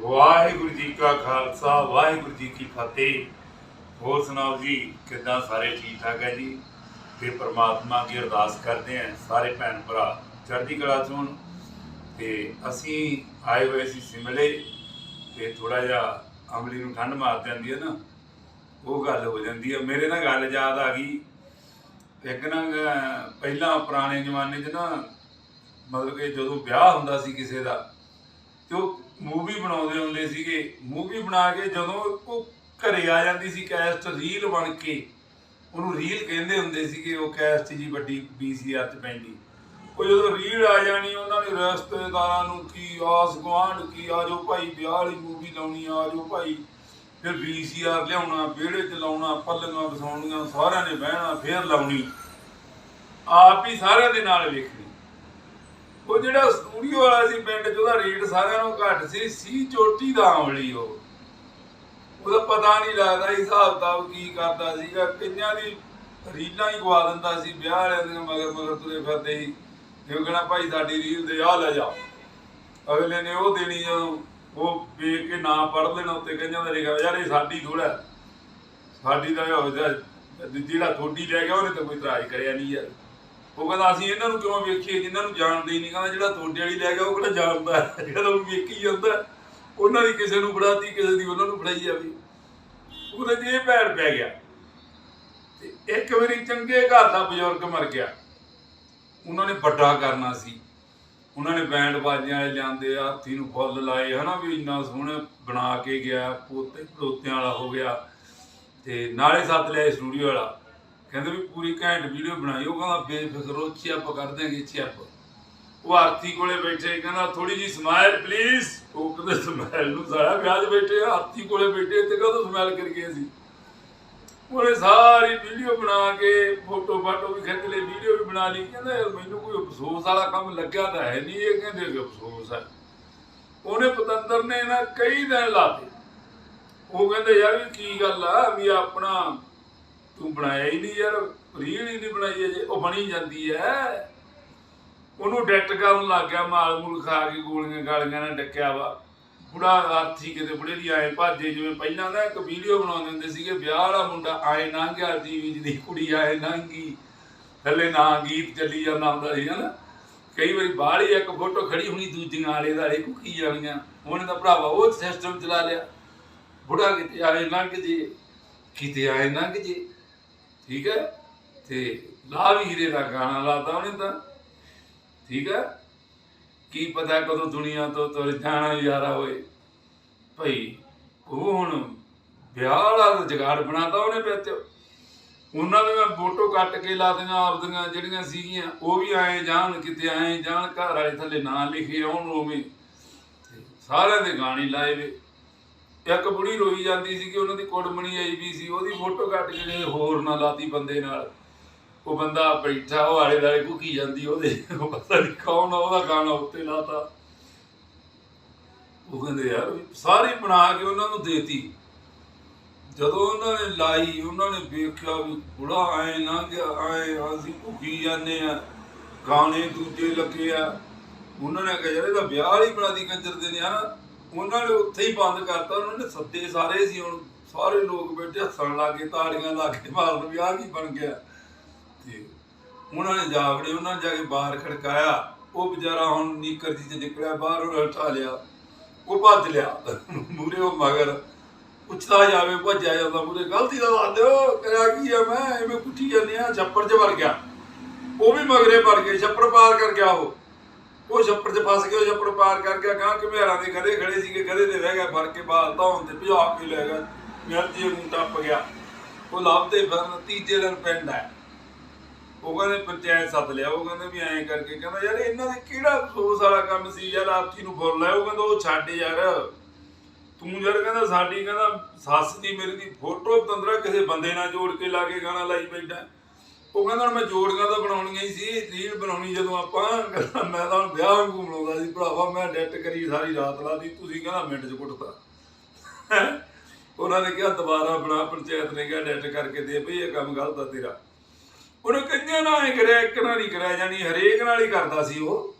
ਵਾਹਿਗੁਰੂ ਜੀ ਕਾ ਖਾਲਸਾ, ਵਾਹਿਗੁਰੂ ਜੀ ਕੀ ਫਤਿਹ। ਹੋਰ ਸੁਣਾਓ ਜੀ, ਕਿੱਦਾਂ ਸਾਰੇ ਠੀਕ ਠਾਕ ਹੈ ਜੀ? ਤੇ ਪ੍ਰਮਾਤਮਾ ਦੀ ਅਰਦਾਸ ਕਰਦੇ ਆਂ ਸਾਰੇ ਭੈਣ ਭਰਾ ਚੜ੍ਹਦੀ ਕਲਾ ਚ ਹੋਣ। ਤੇ ਅਸੀਂ ਆਏ ਹੋਏ ਸੀ ਸਿਮਲੇ, ਤੇ ਥੋੜਾ ਜਿਹਾ ਅਮਲੀ ਨੂੰ ਠੰਡ ਮਾਰ ਜਾਂਦੀ ਹੈ ਨਾ, ਉਹ ਗੱਲ ਹੋ ਜਾਂਦੀ ਹੈ। ਮੇਰੇ ਨਾਲ ਗੱਲ ਯਾਦ ਆ ਗਈ। ਇੱਕ ਨਾ ਪਹਿਲਾਂ ਪੁਰਾਣੇ ਜ਼ਮਾਨੇ 'ਚ ਨਾ, ਮਤਲਬ ਕਿ ਜਦੋਂ ਵਿਆਹ ਹੁੰਦਾ ਸੀ ਕਿਸੇ ਦਾ ਤੇ ਉਹ ਮੂਵੀ ਬਣਾਉਂਦੇ ਹੁੰਦੇ ਸੀਗੇ। ਮੂਵੀ ਬਣਾ ਕੇ ਜਦੋਂ ਉਹ ਘਰੇ ਆ ਜਾਂਦੀ ਸੀ ਕੈਸਟ ਰੀਲ ਬਣ ਕੇ, ਉਹਨੂੰ ਰੀਲ ਕਹਿੰਦੇ ਹੁੰਦੇ ਸੀਗੇ ਉਹ ਕੈਸਟ ਜੀ ਵੱਡੀ ਵੀਸੀਆਰ 'ਚ ਪੈਂਦੀ। ਉਹ ਜਦੋਂ ਰੀਲ ਆ ਜਾਣੀ, ਉਹਨਾਂ ਨੇ ਰਿਸ਼ਤੇਦਾਰਾਂ ਨੂੰ ਕੀ ਆਸ ਗੁਆਂਢ, ਕੀ ਆ ਜਾਓ ਭਾਈ ਵਿਆਹ ਵਾਲੀ ਮੂਵੀ ਲਾਉਣੀ ਆ ਜਾਓ ਭਾਈ। ਫਿਰ ਵੀਸੀਆਰ ਲਿਆਉਣਾ, ਵਿਹੜੇ 'ਚ ਲਾਉਣਾ, ਪੱਲੀਆਂ ਵਸਾਉਣੀਆਂ ਸਾਰਿਆਂ ਨੇ ਬਹਿਣਾ, ਫੇਰ ਲਾਉਣੀ। ਆਪ ਹੀ ਸਾਰਿਆਂ ਦੇ ਨਾਲ ਵੇਖਣੀ। ਉਹ ਜਿਹੜਾ ਸਟੂਡੀਓ ਵਾਲਾ ਸੀ ਪਿੰਡ 'ਚ, ਉਹਦਾ ਰੇਟ ਸਾਰਿਆਂ ਨਾਲੋਂ ਘੱਟ ਸੀ ਸੀ ਚੋਟੀ ਦਾ ਆਮਲੀ ਉਹ। ਉਹਦਾ ਪਤਾ ਨਹੀਂ ਲੱਗਦਾ ਹਿਸਾਬ ਕਿਤਾਬ ਕੀ ਕਰਦਾ ਸੀਗਾ ਕਈਆਂ ਦੀ ਰੀਲਾਂ ਹੀ ਗਵਾ ਦਿੰਦਾ ਸੀ, ਵਿਆਹ ਵਾਲਿਆਂ ਦੀਆਂ ਮਗਰ ਮਗਰ ਤੁਰੇ ਫਿਰਦੇ ਸੀ। ਇਹ ਕਹਣਾ, ਭਾਈ ਸਾਡੀ ਰੀਲ ਦੇ ਆ ਲੈ ਜਾ। ਅਗਲੇ ਨੇ ਉਹ ਦੇਣੀ ਜਦੋਂ ਉਹ ਵੇਖ ਕੇ ਨਾ ਪੜ ਲੈਣਾ ਉੱਤੇ, ਕਹਿੰਦਾ ਲਿਖਿਆ ਯਾਰ ਇਹ ਸਾਡੀ ਥੋੜਾ ਸਾਡੀ ਦਾ ਹੋ ਜਾ ਜਿਹੜਾ ਥੋੜੀ ਲੈ ਗਿਆ, ਉਹਨੇ ਤਾਂ ਕੋਈ ਇਤਰਾਜ਼ ਕਰਿਆ ਨਹੀਂ ਯਾਰ। ਉਹ ਕਹਿੰਦਾ ਅਸੀਂ ਇਹਨਾਂ ਨੂੰ ਕਿਉਂ ਵੇਖੀਏ? ਜਿਨ੍ਹਾਂ ਨੂੰ ਜਾਣਦੇ ਹੀ ਨਹੀਂ। ਕਹਿੰਦਾ ਜਿਹੜਾ ਤੁਹਾਡੇ ਵਾਲੀ ਲੈ ਗਿਆ, ਉਹ ਕਿਹੜਾ ਜਾਣਦਾ ਜਿਹੜਾ ਉਹ ਵੇਖੀ ਜਾਂਦਾ ਉਹਨਾਂ ਦੀ ਕਿਸੇ ਨੂੰ ਫੜਾਤੀ, ਕਿਸੇ ਦੀ ਉਹਨਾਂ ਨੂੰ ਫੜਾਈ ਜਾਵੇ ਉਹਦੇ ਜੇ ਪੈਰ ਪੈ ਗਿਆ। ਤੇ ਇੱਕ ਵਾਰੀ ਚੰਗੇ ਘਰ ਦਾ ਬਜ਼ੁਰਗ ਮਰ ਗਿਆ। ਉਹਨਾਂ ਨੇ ਵੱਡਾ ਕਰਨਾ ਸੀ। ਉਹਨਾਂ ਨੇ ਬੈਂਡ ਬਾਜਿਆਂ ਵਾਲੇ ਲਿਆਂਦੇ ਆ, ਹਾਥੀ ਨੂੰ ਫੁੱਲ ਲਾਏ, ਹਨਾ ਵੀ ਇੰਨਾ ਸੋਹਣਾ ਬਣਾ ਕੇ ਗਿਆ, ਪੋਤੇ ਪੜੋਤਿਆਂ ਵਾਲਾ ਹੋ ਗਿਆ। ਤੇ ਨਾਲੇ ਸੱਤ ਲਿਆ ਸਟੂਡੀਓ ਵਾਲਾ। ਕਹਿੰਦੇ ਵੀ ਪੂਰੀ ਘੈਂਟ ਵੀਡੀਓ ਬਣਾਈ। ਉਹ ਕਹਿੰਦਾ ਬੇਫਿਕਰ ਉਹ ਚਿੱਪ ਕਰ ਦਿਆਂਗੇ ਚਿੱਪ ਉਹ ਆਰਤੀ ਕੋਲੇ ਬੈਠੇ, ਕਹਿੰਦਾ ਥੋੜੀ ਜੀ ਸਮਾਈਲ ਪਲੀਜ਼ ਉਹ ਕਹਿੰਦੇ ਸਮਾਈਲ ਨੂੰ ਸਾਰਾ ਵਿਆਹ ਬੈਠੇ ਆਰਤੀ ਕੋਲੇ ਬੈਠੇ ਤੇ ਕਦੋਂ ਸਮਾਈਲ ਕਰ ਗਏ ਸੀ ਉਹਨੇ ਸਾਰੀ ਵੀਡੀਓ ਬਣਾ ਕੇ ਫੋਟੋ ਫਾਟੋ ਵੀ ਖਿੱਚ ਲਈ ਵੀਡੀਓ ਵੀ ਬਣਾ ਲਈ। ਕਹਿੰਦਾ ਮੈਨੂੰ ਕੋਈ ਅਫਸੋਸ ਵਾਲਾ ਕੰਮ ਲੱਗਿਆ ਤਾਂ ਹੈ ਨਹੀਂ ਇਹ, ਕਹਿੰਦੇ ਕਿ ਅਫਸੋਸ ਹੈ। ਉਹਨੇ ਪਤੰਦਰ ਨੇ ਨਾ ਕਈ ਦਿਨ ਲਾਤੇ। ਉਹ ਕਹਿੰਦੇ ਯਾਰ, ਇਹ ਕੀ ਗੱਲ ਆ ਵੀ ਆਪਣਾ ਤੂੰ ਬਣਾਇਆ ਹੀ ਨਹੀਂ ਯਾਰ ਰੀਲ ਹੀ ਨਹੀਂ ਬਣਾਈ ਅਜੇ, ਉਹ ਬਣੀ ਜਾਂਦੀ ਐ। ਉਹਨੂੰ ਡੈਕਟ ਕਰਨ ਲੱਗ ਗਿਆ, ਮਾਲ ਮੂਲ ਖਾ ਕੇ ਗੋਲੀਆਂ ਗਾਲੀਆਂ ਨਾਲ ਡੱਕਿਆ ਵਾ। ਬੁੜਾ ਆਰਥੀ ਕਿਤੇ ਬੁੜੇ ਦੀ ਆਏ ਭਾਜੇ, ਜਿਵੇਂ ਪਹਿਲਾਂ ਨਾ ਇੱਕ ਵੀਡੀਓ ਬਣਾਉਂਦੇ ਹੁੰਦੇ ਸੀਗੇ, ਵਿਆਹ ਵਾਲਾ ਮੁੰਡਾ ਆਏ ਲੰਘ ਗਿਆ ਟੀਵੀ ਦੀ ਕੁੜੀ ਆਏ ਲੰਘੀ ਥੱਲੇ ਨਾ ਗੀਤ ਚੱਲੀ ਜਾਂਦਾ ਹੁੰਦਾ ਸੀ, ਹਨਾ। ਕਈ ਵਾਰੀ ਬਾਹਲੀ ਇੱਕ ਫੋਟੋ ਖੜੀ ਹੋਣੀ ਦੂਜੀਆਂ ਆਲੇ ਦਾਲੇ ਕੁੱਕੀ ਜਾਣੀਆਂ ਉਹਨੇ ਤਾਂ ਭਰਾਵਾ ਉਹ ਸਿਸਟਮ ਚਲਾ ਲਿਆ। ਬੁੜਾ ਕਿਤੇ ਆਏ ਲੰਘ ਜੇ ਕਿਤੇ ਆਏ ਲੰਘ ਜੇ ਠੀਕ ਹੈ? ਤੇ ਲਾ ਵੀ ਹੀਰੇ ਦਾ ਗਾਣਾ ਲਾਤਾ ਉਹਨੇ ਤਾਂ। ਠੀਕ ਹੈ? ਕੀ ਪਤਾ ਕਦੋਂ ਦੁਨੀਆ ਤੋਂ ਤੁਰ ਜਾਣਾ ਯਾਰਾ ਹੋਏ। ਭਈ, ਉਹ ਹੁਣ ਵਿਆਹ ਵਾਲਾ ਤਾਂ ਜਗਾੜ ਬਣਾਤਾ ਉਹਨੇ ਵਿੱਚ ਉਹਨਾਂ ਦੇ ਮੈਂ ਫੋਟੋ ਕੱਟ ਕੇ ਲਾ ਦਿਆਂ ਆਪਦੀਆਂ ਜਿਹੜੀਆਂ ਸੀਗੀਆਂ, ਉਹ ਵੀ ਆਏ ਜਾਣ, ਕਿਤੇ ਆਏ ਜਾਣ, ਘਰ ਵਾਲੇ ਥੱਲੇ ਨਾਂ ਲਿਖੇ ਆਉਣ ਉਵੇਂ। ਸਾਰਿਆਂ ਦੇ ਗਾਣੇ ਲਾਏ ਵੇ। ਇੱਕ ਬੁੜੀ ਰੋਈ ਜਾਂਦੀ ਸੀ ਕਿ ਉਹਨਾਂ ਦੀ ਕੁੜਮਣੀ ਆਈ ਵੀ ਸੀ, ਉਹਦੀ ਫੋਟੋ ਕੱਟ ਕੇ ਜਿਹੜੇ ਹੋਰ ਨਾ ਲਾਤੀ ਬੰਦੇ ਨਾਲ। ਉਹ ਬੰਦਾ ਬੈਠਾ, ਉਹ ਆਲੇ ਦਾਲੇ ਘੁਕੀ ਜਾਂਦੀ, ਉਹਦੇ, ਉਹ ਪਤਾ ਨਹੀਂ ਕੌਣ ਉਹਦਾ ਗਾਣਾ ਉੱਤੇ ਲਾਤਾ। ਉਹ ਕਹਿੰਦੇ, ਯਾਰ, ਸਾਰੀ ਬਣਾ ਕੇ ਉਹਨਾਂ ਨੂੰ ਦੇਤੀ। ਜਦੋਂ ਉਹਨਾਂ ਨੇ ਲਾਈ, ਉਹਨਾਂ ਨੇ ਵੇਖਿਆ ਵੀ ਬੁੜਾ ਆਏ ਨਾ ਕਿ ਆਏ ਅਸੀਂ ਭੁੱਖੀ ਜਾਂਦੇ ਆ, ਗਾਣੇ ਦੂਜੇ ਲੱਗੇ ਆ। ਉਹਨਾਂ ਨੇ ਕਿਹਾ, ਯਾਰ, ਇਹਦਾ ਵਿਆਹ ਵਾਲੀ ਬਣਾਦੀ ਕੰਜਰ ਦੇ ਨੇ, ਹਨਾ? ਉਹਨਾਂ ਨੇ ਉੱਥੇ ਹੀ ਬੰਦ ਕਰਤਾ, ਉਹਨਾਂ ਨੇ ਸੱਦੇ ਸਾਰੇ ਸੀ, ਹੁਣ ਸਾਰੇ ਲੋਕ ਬੈਠੇ ਹੱਸਣ ਲੱਗੇ, ਤਾੜੀਆਂ ਲਾ ਕੇ ਮਾਰਨ ਵੀ ਆਹ ਕੀ ਬਣ ਗਿਆ। ਤੇ ਉਹਨਾਂ ਨੇ ਜਾ ਉਹਨਾਂ ਨੇ ਜਾ ਕੇ ਬਾਹਰ ਖੜਕਾਇਆ, ਉਹ ਵਿਚਾਰਾ ਹੁਣ ਨੀਕਰ ਜੀ ਚ ਨਿਕਲਿਆ, ਬਾਹਰ ਉਹਨੇ ਉਠਾ ਲਿਆ, ਉਹ ਭੱਜ ਲਿਆ ਮੂਰੇ ਉਹ ਮਗਰ, ਪੁੱਛਦਾ ਜਾਵੇ, ਭੱਜਿਆ ਜਾਂਦਾ ਮੂਰੇ ਗਲਤੀ ਦਾ ਦੱਸ ਦਿਓ, ਕਰਿਆ ਕੀ ਆ ਮੈਂ? ਐਵੇਂ ਪੁੱਛੀ ਜਾਂਦੇ ਆ, ਛੱਪੜ 'ਚ ਵੜ ਗਿਆ। ਉਹ ਵੀ ਮਗਰੇ ਵੜ ਗਏ, ਛੱਪੜ ਪਾਰ ਕਰ ਗਿਆ ਉਹ। ਉਹ ਛੱਪੜ 'ਚ ਫਸ ਗਿਆ ਉਹ ਛੱਪੜ ਪਾਰ ਕਰ ਗਿਆ ਗਾਂ ਘਮਿਆਰਾਂ ਦੇ ਗਧੇ ਖੜੇ ਸੀਗੇ ਗਧੇ ਤੇ ਰਹਿ ਗਿਆ ਫੜ ਕੇ ਬਾਲ ਧੌਣ ਤੇ ਭਜਾ ਕੇ ਲੈ ਗਿਆ ਮਿਰਜੀ ਨੂੰ ਟੱਪ ਗਿਆ। ਉਹ ਲੱਭਦੇ ਫਿਰਨ ਤੀਜੇ ਦਿਨ ਪਿੰਡ ਹੈ ਉਹ ਕਹਿੰਦੇ ਪੰਚਾਇਤ ਸੱਦ ਲਿਆ, ਉਹ ਕਹਿੰਦੇ ਵੀ ਐਂ ਕਰਕੇ ਕਹਿੰਦਾ, ਯਾਰ ਇਹਨਾਂ ਦੇ ਕਿਹੜਾ ਅਫਸੋਸ ਵਾਲਾ ਕੰਮ ਸੀ, ਯਾਰ ਆਪੀ ਨੂੰ ਫੁੱਲ ਲਾਇਆ ਉਹ ਕਹਿੰਦਾ, ਉਹ ਛੱਡ ਯਾਰ। ਤੂੰ ਯਾਰ ਕਹਿੰਦਾ, ਸਾਡੀ ਕਹਿੰਦਾ ਸੱਸ ਦੀ ਮੇਰੀ ਦੀ ਫੋਟੋ ਤੰਦਰਾ ਕਿਸੇ ਬੰਦੇ ਨਾਲ ਜੋੜ ਕੇ ਲਾ ਕੇ ਗਾਣਾ ਲਾਈ ਬੈਠਾ। ਉਹ ਕਹਿੰਦਾ ਮੈਂ ਜੋੜੀਆਂ ਤਾਂ ਬਣਾਉਣੀਆਂ ਹੀ ਸੀ, ਰੀਲ ਬਣਾਉਣੀ ਜਦੋਂ ਆਪਾਂ। ਕਹਿੰਦਾ ਮੈਂ ਤਾਂ ਵਿਆਹ ਵਾਂਗੂ ਬਣਾਉਂਦਾ ਸੀ ਭਰਾਵਾ, ਮੈਂ ਡੈਟ ਕਰੀ ਸਾਰੀ ਰਾਤ ਲਾਦੀ ਤੁਸੀਂ ਕਹਿੰਦਾ ਮਿੰਟ 'ਚ ਕੁੱਟਤਾ ਉਹਨਾਂ ਨੇ ਕਿਹਾ ਦੁਬਾਰਾ ਬਣਾ, ਪੰਚਾਇਤ ਨੇ ਕਿਹਾ ਡੈਟ ਕਰਕੇ ਦੇ ਭਈ ਇਹ ਕੰਮ ਗਲਤ ਆ ਤੇਰਾ। ਉਹਨੇ ਕਈਆਂ ਨਾਲ ਕਰਿਆ, ਇੱਕ ਨਾਲ ਨਹੀਂ ਕਰਿਆ ਜਾਨੀ ਹਰੇਕ ਨਾਲ ਹੀ ਕਰਦਾ ਸੀ ਉਹ।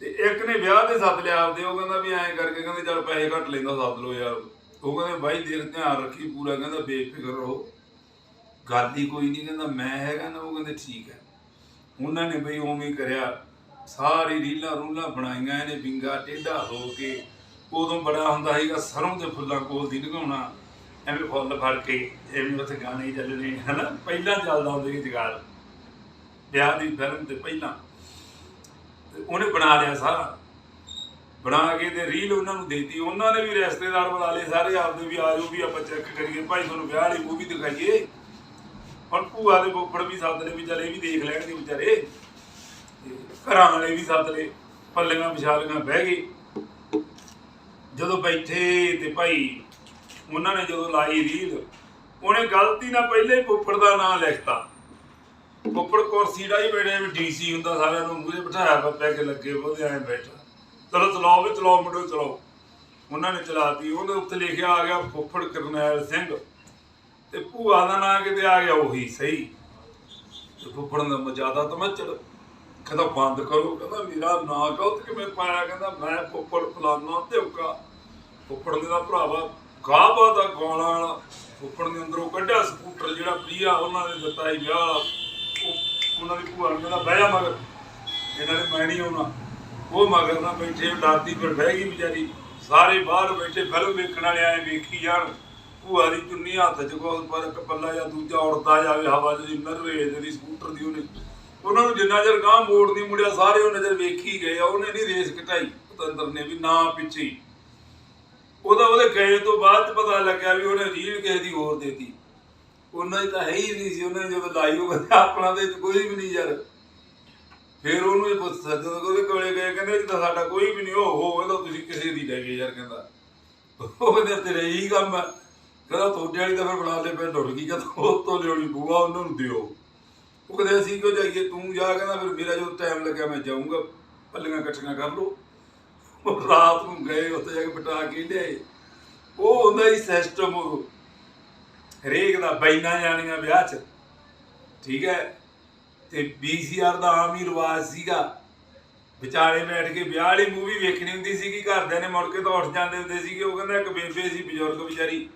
ਤੇ ਇੱਕ ਨੇ ਵਿਆਹ ਦੇ ਸੱਦ ਲਿਆ ਆਪਦੇ, ਉਹ ਕਹਿੰਦਾ ਵੀ ਐਂ ਕਰਕੇ ਕਹਿੰਦੇ ਚੱਲ ਪੈਸੇ ਘੱਟ ਲੈਂਦਾ, ਸੱਦ ਲਓ ਯਾਰ। ਉਹ ਕਹਿੰਦੇ ਬਾਈ ਦੇਖ ਧਿਆਨ ਰੱਖੀ ਪੂਰਾ, ਕਹਿੰਦਾ ਬੇਫਿਕਰ ਰਹੋ। ਗੱਲ ਹੀ ਕੋਈ ਨਹੀਂ, ਕਹਿੰਦਾ ਮੈਂ ਹੈਗਾ ਨਾ, ਉਹ ਕਹਿੰਦੇ ਠੀਕ ਹੈ। ਉਹਨਾਂ ਨੇ ਬਈ ਉਵੇਂ ਕਰਿਆ, ਸਾਰੀ ਰੀਲਾਂ ਰੂਲਾਂ ਬਣਾਈਆਂ, ਇਹਨੇ ਵਿੰਗਾ ਟੇਢਾ ਹੋ ਕੇ, ਉਦੋਂ ਬੜਾ ਹੁੰਦਾ ਸੀਗਾ, ਸਰੋਂ ਦੇ ਫੁੱਲਾਂ ਕੋਲ ਦੀ ਲਗਾਉਣਾ ਐਵੇਂ ਫੁੱਲ ਫੜ ਕੇ ਐਵੇਂ ਉੱਥੇ ਗਾਣੇ ਹੀ ਚੱਲਣੇ ਹਨਾ? ਪਹਿਲਾਂ ਚੱਲਦਾ ਹੁੰਦਾ ਸੀ ਜਗਾੜ ਵਿਆਹ ਦੀ ਫਿਲਮ ਤੇ ਪਹਿਲਾਂ। ਉਹਨੇ ਬਣਾ ਲਿਆ ਸਾਰਾ। ਬਣਾ ਕੇ ਤੇ ਰੀਲ ਉਹਨਾਂ ਨੂੰ ਦੇਤੀ। ਉਹਨਾਂ ਨੇ ਵੀ ਰਿਸ਼ਤੇਦਾਰ ਬੁਲਾ ਲਏ ਸਾਰੇ, ਆਪਦੇ ਵੀ ਆਜੋ ਵੀ ਆਪਾਂ ਚੈੱਕ ਕਰੀਏ, ਭਾਈ ਤੁਹਾਨੂੰ ਵਿਆਹ ਵਾਲੀ ਮੂਵੀ ਦਿਖਾਈਏ। ਹੁਣ ਭੂਆ ਦੇ ਫੁੱਫੜ ਵੀ ਸੱਦ ਲਏ ਵੀ ਚੱਲ ਇਹ ਵੀ ਦੇਖ ਲੈਣਗੇ ਵਿਚਾਰੇ। ਤੇ ਘਰਾਂ ਵਾਲੇ ਵੀ ਸੱਦ ਲਏ, ਪੱਲੀਆਂ ਵਿਛਾਲੀਆਂ ਬਹਿ ਗਏ। ਜਦੋਂ ਬੈਠੇ ਤੇ ਭਾਈ ਉਹਨਾਂ ਨੇ ਜਦੋਂ ਲਾਈ ਰੀਲ, ਉਹਨੇ ਗਲਤੀ ਨਾਲ ਪਹਿਲੇ ਹੀ ਫੁੱਫੜ ਦਾ ਨਾਮ ਲਿਖਤਾ। ਫੁੱਫੜ ਕੁਰਸੀ ਡਾਈ ਬੇੜੇ ਵੀ ਡੀਸੀ ਹੁੰਦਾ, ਸਾਰਿਆਂ ਨੂੰ ਮੂਹਰੇ ਬਿਠਾਇਆ ਬੱਪੇ ਕੇ ਲੱਗੇ ਉਹਦੇ ਐਂ ਬੈਠਾ। ਚਲੋ ਚਲਾਓ ਵੀ ਚਲਾਓ ਮੁੰਡੋ ਚਲਾਓ। ਉਹਨਾਂ ਨੇ ਚਲਾਤੀ, ਉਹਦੇ ਉੱਤੇ ਲਿਖਿਆ ਆ ਗਿਆ ਫੁੱਫੜ ਕਰਨੈਲ ਸਿੰਘ। ਤੇ ਭੂਆ ਦਾ ਨਾਂ ਕਿਤੇ ਆ ਗਿਆ ਉਹੀ ਸਹੀ। ਤੇ ਫੁੱਫੜ ਦਾ ਮਜਾਦਾ ਤਾਂ ਕਹਿੰਦਾ ਬੰਦ ਕਰੋ, ਕਹਿੰਦਾ ਮੇਰਾ ਨਾਂ ਗਲਤ ਕਿਵੇਂ ਪਾਇਆ? ਕਹਿੰਦਾ ਮੈਂ ਫੁੱਫੜ ਫਲਾਨਾ ਧਿਉਕਾ ਫੁੱਫੜ ਦੇ ਦਾ ਭਰਾਵਾ ਗਾਬਾ ਦਾ ਗਾਉਣ ਵਾਲਾ। ਫੁੱਫੜ ਦੇ ਅੰਦਰੋਂ ਕੱਢਿਆ ਸਕੂਟਰ ਜਿਹੜਾ ਪ੍ਰੀਆ ਉਹਨਾਂ ਨੇ ਦਿੱਤਾ ਹੀ ਵਿਆਹ ਉਹਨਾਂ ਦੀ ਭੂਆ ਨੂੰ ਕਹਿੰਦਾ, ਬਹਿ ਜਾ ਮਗਰ। ਇਹਨਾਂ ਨੇ ਮੈਂ ਨਹੀਂ ਆਉਣਾ। ਉਹ ਮਗਰ ਨਾ ਬੈਠੇ, ਡਰਦੀ ਫਿਰ ਬਹਿ ਗਈ ਵਿਚਾਰੀ। ਸਾਰੇ ਬਾਹਰ ਬੈਠੇ ਫਿਲਮ ਵੇਖਣ ਵਾਲੇ ਆਏ, ਵੇਖੀ ਜਾਣ। ਭੂਆ ਦੀ ਚੁੰਨੀ ਹੱਥ ਚ ਕੋਲ ਪਰ ਇੱਕ ਜਾਂ ਦੂਜਾ ਉੜਦਾ ਜਾਵੇ, ਹਵਾ ਚ ਜਿੰਨਾ ਰੇਜ ਦੀ ਸਕੂਟਰ ਦੀ ਉਹਨੇ। ਉਹਨਾਂ ਨੂੰ ਜਿੰਨਾ ਚਿਰ ਗਾਂ ਮੋੜ ਨਹੀਂ ਮੁੜਿਆ, ਸਾਰੇ ਉਹ ਨਜ਼ਰ ਵੇਖੀ ਗਏ ਉਹਨੇ ਨਹੀਂ ਰੇਸ ਘਟਾਈ ਪਤੰਦਰ ਨੇ ਵੀ, ਨਾ ਪਿੱਛੇ ਉਹਦਾ ਉਹਦੇ ਗਏ ਤੋਂ ਬਾਅਦ ਪਤਾ ਲੱਗਿਆ ਵੀ ਉਹਨੇ ਰੀਲ ਕਿਸੇ ਦੀ ਹੋਰ ਦੇਤੀ। ਉਹਨਾਂ ਦੀ ਤਾਂ ਹੈ ਹੀ ਨਹੀਂ ਸੀ, ਉਹਨੇ ਜਦੋਂ ਲਾਈ, ਉਹ ਕਹਿੰਦਾ ਆਪਣਾ ਤੇ ਕੋਈ ਵੀ ਨਹੀਂ ਯਾਰ। ਫਿਰ ਉਹਨੂੰ ਇਹ ਪੁੱਛ ਜਦੋਂ ਉਹਦੇ ਕੋਲੇ ਗਏ, ਕਹਿੰਦੇ ਇਹ ਸਾਡਾ ਕੋਈ ਵੀ ਨਹੀਂ, ਉਹ ਹੋ ਕਹਿੰਦਾ ਤੁਸੀਂ ਕਿਸੇ ਦੀ ਲੈ ਗਏ ਯਾਰ, ਕਹਿੰਦਾ। ਉਹ ਕਹਿੰਦੇ, ਤੇਰੇ ਇਹੀ ਕੰਮ ਹੈ ਕਹਿੰਦਾ ਤੁਹਾਡੇ ਵਾਲੀ ਤਾਂ ਫਿਰ ਬਣਾ ਲੈ ਪਿੰਡ ਉੱਡ ਗਈ ਕਹਿੰਦਾ ਉਹ ਤੋਂ ਲਿਆਉਣੀ ਬੂਆ ਉਹਨਾਂ ਨੂੰ ਦਿਓ। ਉਹ ਕਹਿੰਦੇ, ਅਸੀਂ ਕਿਉਂ ਜਾਈਏ? ਤੂੰ ਜਾ, ਕਹਿੰਦਾ ਫਿਰ ਮੇਰਾ ਜੋ ਟਾਈਮ ਲੱਗਿਆ ਮੈਂ ਜਾਊਂਗਾ। ਪੱਲੀਆਂ ਇਕੱਠੀਆਂ ਕਰ ਲਓ। ਉਹ ਰਾਤ ਨੂੰ ਗਏ, ਉੱਥੇ ਜਾ ਕੇ ਪਟਾ ਕੇ ਲਿਆਏ। ਉਹ ਹੁੰਦਾ ਹੀ ਸਿਸਟਮ ਹਰੇਕ ਦਾ ਬੈਨਾ ਜਾਣੀਆਂ ਵਿਆਹ 'ਚ। ਠੀਕ ਹੈ? ਤੇ ਵੀਸੀਆਰ ਦਾ ਆਮ ਹੀ ਰਿਵਾਜ ਸੀਗਾ। ਵਿਚਾਲੇ ਬੈਠ ਕੇ ਵਿਆਹ ਵਾਲੀ ਮੂਵੀ ਵੇਖਣੀ ਹੁੰਦੀ ਸੀਗੀ, ਘਰਦਿਆਂ ਨੇ ਮੁੜ ਕੇ ਤਾਂ ਉੱਠ ਜਾਂਦੇ ਹੁੰਦੇ ਸੀਗੇ। ਉਹ ਕਹਿੰਦਾ, ਇੱਕ ਬੇਬੇ ਸੀ, ਬਜ਼ੁਰਗ ਵਿਚਾਰੀ।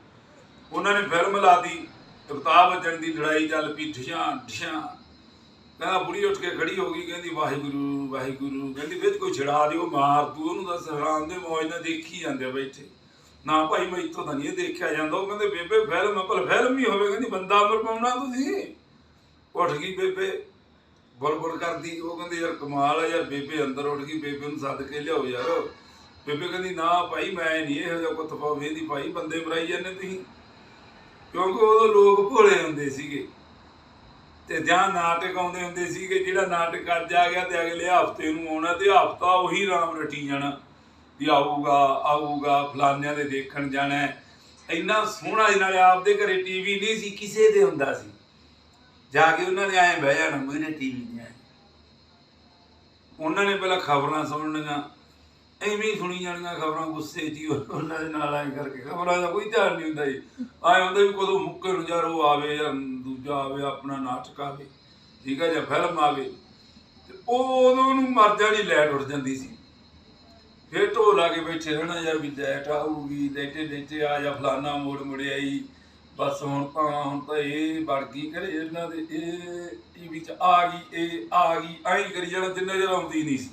ਉਹਨਾਂ ਨੇ ਫਿਲਮ ਲਾਤੀ ਅਵਤਾਰ ਬੱਚਨ ਦੀ ਲੜਾਈ ਚੱਲ ਪਈ ਠਿਸ਼ਾਂ ਠਿਸ਼ਾਂ ਕਹਿੰਦਾ ਬੁੜੀ ਉੱਠ ਕੇ ਖੜੀ ਹੋ ਗਈ, ਕਹਿੰਦੀ, ਵਾਹਿਗੁਰੂ ਵਾਹਿਗੁਰੂ। ਕਹਿੰਦੀ, ਵਿੱਚ ਕੋਈ ਛੜਾ ਦਿਓ, ਮਾਰ ਤੂੰ। ਉਹਨੂੰ ਦੱਸ ਹਰਾਮ ਦੇ ਮੌਜ ਨਾਲ ਦੇਖੀ ਜਾਂਦੇ ਬੈਠੇ ਨਾ ਭਾਈ, ਮੈਂ ਇੱਥੋਂ ਤਾਂ ਨਹੀਂ ਦੇਖਿਆ ਜਾਂਦਾ। ਉਹ ਕਹਿੰਦੇ, ਬੇਬੇ, ਫਿਲਮ ਆ ਫਿਲਮ ਹੀ ਹੋਵੇ। ਕਹਿੰਦੀ, ਬੰਦਾ ਅਮਰ ਪਾਉਣਾ ਤੁਸੀਂ? ਉੱਠ ਗਈ ਬੇਬੇ ਬੁਲ ਬੁਲ ਕਰਦੀ। ਉਹ ਕਹਿੰਦੇ, ਯਾਰ, ਕਮਾਲ ਆ ਯਾਰ, ਬੇਬੇ ਅੰਦਰ ਉੱਠ ਗਈ, ਬੇਬੇ ਨੂੰ ਸੱਦ ਕੇ ਲਿਆਓ ਯਾਰ। ਬੇਬੇ ਕਹਿੰਦੀ, ਨਾ ਭਾਈ, ਮੈਂ ਨਹੀਂ ਇਹੋ ਜਿਹਾ ਕੁੱਤ ਪਾਵੇ ਭਾਈ, ਬੰਦੇ ਮਰਾਈ ਜਾਂਦੇ ਤੁਸੀਂ? ਕਿਉਂਕਿ ਉਦੋਂ ਲੋਕ ਭੋਲੇ ਹੁੰਦੇ ਸੀਗੇ। ਤੇ ਜਾਂ ਨਾਟਕ ਆਉਂਦੇ ਹੁੰਦੇ ਸੀਗੇ, ਜਿਹੜਾ ਨਾਟਕ ਅੱਜ ਆ ਗਿਆ ਤੇ ਅਗਲੇ ਹਫ਼ਤੇ ਨੂੰ ਆਉਣਾ ਤੇ ਹਫਤਾ ਉਹੀ ਰਾਮ ਰਟੀ ਜਾਣਾ ਵੀ ਆਊਗਾ ਆਊਗਾ ਫਲਾਨਿਆਂ ਦੇ ਦੇਖਣ ਜਾਣਾ ਇੰਨਾ ਸੋਹਣਾ ਇਹ ਦੇ ਆਪਦੇ ਘਰੇ ਟੀਵੀ ਨਹੀਂ ਸੀ, ਕਿਸੇ ਦੇ ਹੁੰਦਾ ਸੀ। ਜਾ ਕੇ ਉਹਨਾਂ ਨੇ ਐਂ ਬਹਿ ਜਾਣਾ ਮੇਰੇ ਟੀਵੀ ਨਹੀਂ ਆਏ। ਉਹਨਾਂ ਨੇ ਪਹਿਲਾਂ ਖਬਰਾਂ ਸੁਣਨੀਆਂ ਐਵੇਂ ਹੀ ਸੁਣੀ ਜਾਣੀਆਂ ਖਬਰਾਂ, ਗੁੱਸੇ 'ਚ ਹੀ ਉਹਨਾਂ ਦੇ ਨਾਲ ਐਂ ਕਰਕੇ ਖਬਰਾਂ ਦਾ ਕੋਈ ਧਿਆਨ ਨਹੀਂ ਹੁੰਦਾ ਜੀ। ਆਏ ਹੁੰਦਾ ਵੀ ਕਦੋਂ ਮੁੱਕੇ ਨੂੰ ਯਾਰ ਉਹ ਆਵੇ ਜਾਂ ਦੂਜਾ ਆਵੇ, ਆਪਣਾ ਨਾਟਕ ਆਵੇ, ਠੀਕ ਹੈ ਜਾਂ ਫਿਲਮ ਆਵੇ। ਤੇ ਉਹ ਉਦੋਂ ਨੂੰ ਮਰ ਜਾਣੀ ਲਾਈਟ ਉੱਡ ਜਾਂਦੀ ਸੀ। ਫਿਰ ਢੋਲ ਲਾ ਕੇ ਬੈਠੇ ਰਹਿਣਾ ਯਾਰ ਵੀ ਲਾਈਟ ਆਊਗੀ ਲੈਟੇ ਲੈਟੇ ਆ ਜਾਂ, ਫਲਾਨਾ ਮੋੜ ਮੁੜਿਆ ਹੀ ਬਸ ਹੁਣ ਤਾਂ ਹੁਣ ਤਾਂ ਇਹ ਵੜ ਗਈ ਕਰੇ ਇਹਨਾਂ ਦੇ, ਇਹ ਵਿੱਚ ਆ ਗਈ, ਇਹ ਆ ਗਈ, ਐਂ ਕਰੀ ਜਾਣਾ, ਜਿੰਨਾ ਚਿਰ ਆਉਂਦੀ ਨਹੀਂ ਸੀ।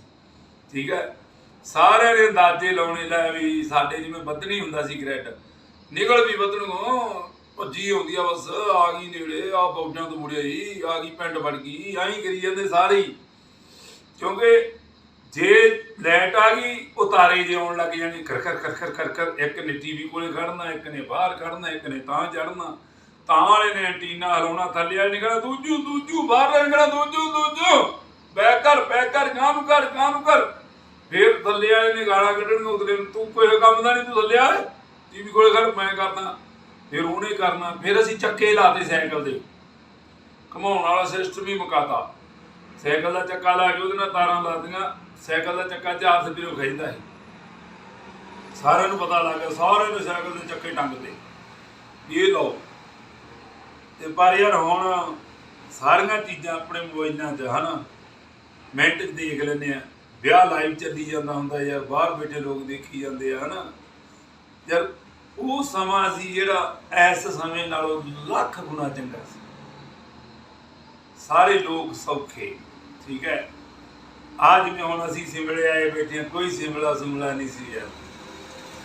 ਠੀਕ ਹੈ ਸਾਰਿਆਂ ਦੇ ਅੰਦਾਜ਼ੇ ਲਾਉਣੇ, ਲੈ ਵੀ ਸਾਡੇ ਜਿਵੇਂ ਵਧਣੀ ਹੁੰਦਾ ਸੀ ਗ੍ਰੈਡ ਨਿਕਲ ਵੀ ਵਧਣੋਂ, ਭੱਜੀ ਆਉਂਦੀ ਆ ਬਸ, ਆ ਗਈ ਨੇੜੇ ਆ ਬੌਡਾਂ ਤੋਂ ਮੁੜਿਆ ਹੀ ਆ ਗਈ ਪਿੰਡ ਵੜ ਗਈ, ਐਂ ਕਰੀ ਜਾਂਦੇ ਸਾਰੇ ਕਿਉਂਕਿ ਜੇ ਲਾਈਟ ਆ ਗਈ, ਉਹ ਜੇ ਆਉਣ ਲੱਗ ਜਾਣੇ, ਖਰ ਖਰ ਖਰ ਖਰ ਖਰ ਖਰ, ਇੱਕ ਨੇ ਟੀਵੀ ਕੋਲੇ ਖੜਨਾ ਇੱਕ ਨੇ ਬਾਹਰ ਖੜਨਾ ਇੱਕ ਨੇ ਤਾਂ ਚੜਨਾ ਤਾਂ ਵਾਲੇ ਨੇ ਐਂਟੀਨਾ ਹਲਾਉਣਾ, ਥੱਲੇ ਵਾਲੇ ਨੇ ਦੂਜੂ ਦੂਜੂ, ਬਾਹਰ ਨਿਕਲਣਾ ਨੇ ਕਹਿਣਾ ਦੂਜੂ ਦੂਜੂ। ਬੈਕ ਕਰ ਬੈਕ ਕਰ ਕੰਮ ਕਰ ਕੰਮ ਕਰ। ਥੱਲੇ ਵਾਲੇ ਨੇ ਗਾਲਾਂ ਕੱਢਣਗੇ ਉਤਲੇ ਨੂੰ, ਤੂੰ ਕੋਈ ਕੰਮ ਦਾ ਨਹੀਂ ਤੂੰ ਥੱਲੇ ਆ ਟੀਵੀ ਕੋਲੇ ਖੜ, ਮੈਂ ਕਰਦਾ। ਫਿਰ ਉਹਨੇ ਕਰਨਾ, ਫਿਰ ਅਸੀਂ ਚੱਕੇ ਲਾਤੇ ਸਾਈਕਲ ਦੇ ਘਮਾਉਣ ਵਾਲਾ ਸਿਸਟਮ ਹੀ ਮੁਕਾਤਾ। ਸਾਈਕਲ ਦਾ ਚੱਕਾ ਲਾ ਕੇ ਉਹਦੇ ਨਾਲ ਤਾਰਾਂ ਲਾਤੀਆਂ ਸਾਈਕਲ ਦਾ ਚੱਕਾ ਚਾਰ ਸਪੀਰੋ ਖਿੱਚਦਾ ਹੈ ਸਾਰਿਆਂ ਨੂੰ ਪਤਾ ਲੱਗ ਗਿਆ, ਸਾਰਿਆਂ ਨੇ ਸਾਈਕਲ ਦੇ ਚੱਕੇ ਟੰਗਦੇ ਇਹ ਲਓ। ਤੇ ਪਰ ਯਾਰ ਹੁਣ ਸਾਰੀਆਂ ਚੀਜ਼ਾਂ ਆਪਣੇ ਮੋਬਾਈਲਾਂ 'ਚ, ਹਨਾ? ਮਿੰਟ 'ਚ ਦੇਖ ਲੈਂਦੇ ਆ। ਵਿਆਹ ਲਾਈਵ ਚੱਲੀ ਜਾਂਦਾ ਹੁੰਦਾ ਯਾਰ, ਬਾਹਰ ਬੈਠੇ ਲੋਕ ਦੇਖੀ ਜਾਂਦੇ ਆ, ਹਨਾ? ਯਾਰ, ਉਹ ਸਮਾਂ ਸੀ ਜਿਹੜਾ ਇਸ ਸਮੇਂ ਨਾਲੋਂ ਲੱਖ ਗੁਣਾ ਚੰਗਾ ਸੀ। ਸਾਰੇ ਲੋਕ ਸੌਖੇ, ਠੀਕ ਹੈ? ਆ ਜਿਵੇਂ ਹੁਣ ਅਸੀਂ ਸਿਮਲੇ ਆਏ ਬੈਠੇ ਹਾਂ, ਕੋਈ ਸਿਮਲਾ ਸੁਮਲਾ ਨਹੀਂ ਸੀ ਯਾਰ।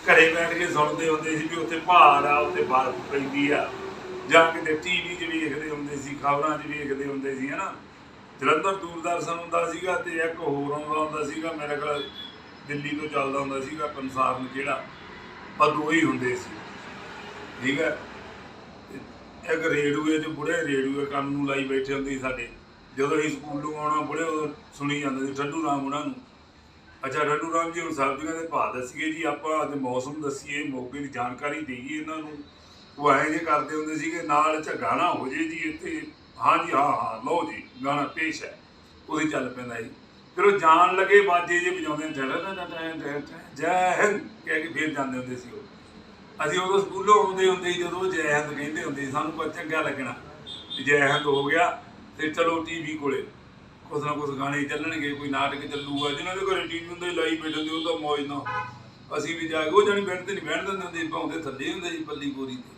ਘਰੇ ਬੈਠ ਕੇ ਸੁਣਦੇ ਹੁੰਦੇ ਸੀ ਵੀ ਉੱਥੇ ਪਹਾੜ ਆ, ਉੱਥੇ ਬਰਫ਼ ਪੈਂਦੀ ਆ। ਜਾਂ ਕਿਤੇ ਟੀਵੀ 'ਚ ਵੀ ਵੇਖਦੇ ਹੁੰਦੇ ਸੀ, ਖਬਰਾਂ 'ਚ ਵੀ ਵੇਖਦੇ ਹੁੰਦੇ ਸੀ, ਹਨਾ? ਜਲੰਧਰ ਦੂਰਦਰਸ਼ਨ ਹੁੰਦਾ ਸੀਗਾ ਤੇ ਇੱਕ ਹੋਰ ਆਉਂਦਾ ਹੁੰਦਾ ਸੀਗਾ, ਮੇਰੇ ਕੋਲ ਦਿੱਲੀ ਤੋਂ ਚੱਲਦਾ ਹੁੰਦਾ ਸੀਗਾ ਕੰਸਾਰਨ ਜਿਹੜਾ ਪਰ ਦੋ ਹੀ ਹੁੰਦੇ ਸੀ। ਠੀਕ ਹੈ? ਇੱਕ ਰੇਡੂਏ ਤੇ ਬੁੜੇ ਰੇਡੂਏ ਕੰਨ ਨੂੰ ਲਾਈ ਬੈਠੇ ਹੁੰਦੇ ਸੀ ਸਾਡੇ। ਜਦੋਂ ਅਸੀਂ ਸਕੂਲੋਂ ਆਉਣਾ ਬੁੜੇ, ਉਦੋਂ ਸੁਣੀ ਜਾਂਦੇ ਸੀ ਠੱਡੂ ਰਾਮ ਉਹਨਾਂ ਨੂੰ। ਅੱਛਾ, ਠੱਡੂ ਰਾਮ ਜੀ ਹੁਣ ਸਬਜ਼ੀਆਂ ਦੇ ਭਾਅ ਦੱਸੀਏ ਜੀ, ਆਪਾਂ ਅੱਜ ਮੌਸਮ ਦੱਸੀਏ, ਮੌਕੇ ਦੀ ਜਾਣਕਾਰੀ ਦੇਈਏ ਇਹਨਾਂ ਨੂੰ। ਉਹ ਐਂ ਜੇ ਕਰਦੇ ਹੁੰਦੇ ਸੀਗੇ, ਨਾਲ ਝੱਗਾ ਨਾ ਹੋ ਜੇ ਜੀ ਇੱਥੇ। ਹਾਂਜੀ, ਹਾਂ ਹਾਂ, ਲਓ ਜੀ, ਗਾਣਾ ਪੇਸ਼ ਹੈ। ਉਹਦੀ ਚੱਲ ਪੈਂਦਾ ਜੀ। ਫਿਰ ਉਹ ਜਾਣ ਲੱਗੇ ਬਾਜੇ ਜੇ ਵਜਾਉਂਦੇ ਨੇ, ਜੈ ਹਿੰਦ ਕਹਿ ਕੇ ਫੇਰ ਜਾਂਦੇ ਹੁੰਦੇ ਸੀ ਉਹ। ਅਸੀਂ ਉਦੋਂ ਸਕੂਲੋਂ ਆਉਂਦੇ ਹੁੰਦੇ ਸੀ, ਜਦੋਂ ਜੈ ਹਿੰਦ ਕਹਿੰਦੇ ਹੁੰਦੇ ਸੀ, ਸਾਨੂੰ ਬਹੁਤ ਚੰਗਾ ਲੱਗਣਾ। ਜੈ ਹਿੰਦ ਹੋ ਗਿਆ ਤੇ ਚਲੋ ਟੀਵੀ ਕੋਲੇ ਕੁਛ ਨਾ ਕੁਛ ਗਾਣੇ ਚੱਲਣਗੇ, ਕੋਈ ਨਾਟਕ ਚੱਲੂਗਾ ਜਿਹਨਾਂ ਦੇ ਘਰੇ ਟੀਵੀ ਹੁੰਦੇ ਲਾਈ ਬੈਠੇ ਹੁੰਦੇ ਉਹਦਾ ਮੌਜ ਨਾ ਅਸੀਂ ਵੀ ਜਾ ਕੇ, ਉਹ ਜਾਣੀ ਬੈਠਦੇ ਨਹੀਂ ਬੈਠ ਦਿੰਦੇ ਹੁੰਦੇ ਭਾਉਂਦੇ ਥੱਲੇ ਹੁੰਦੇ ਸੀ, ਪੱਲੀ ਗੋਰੀ ਤੇ।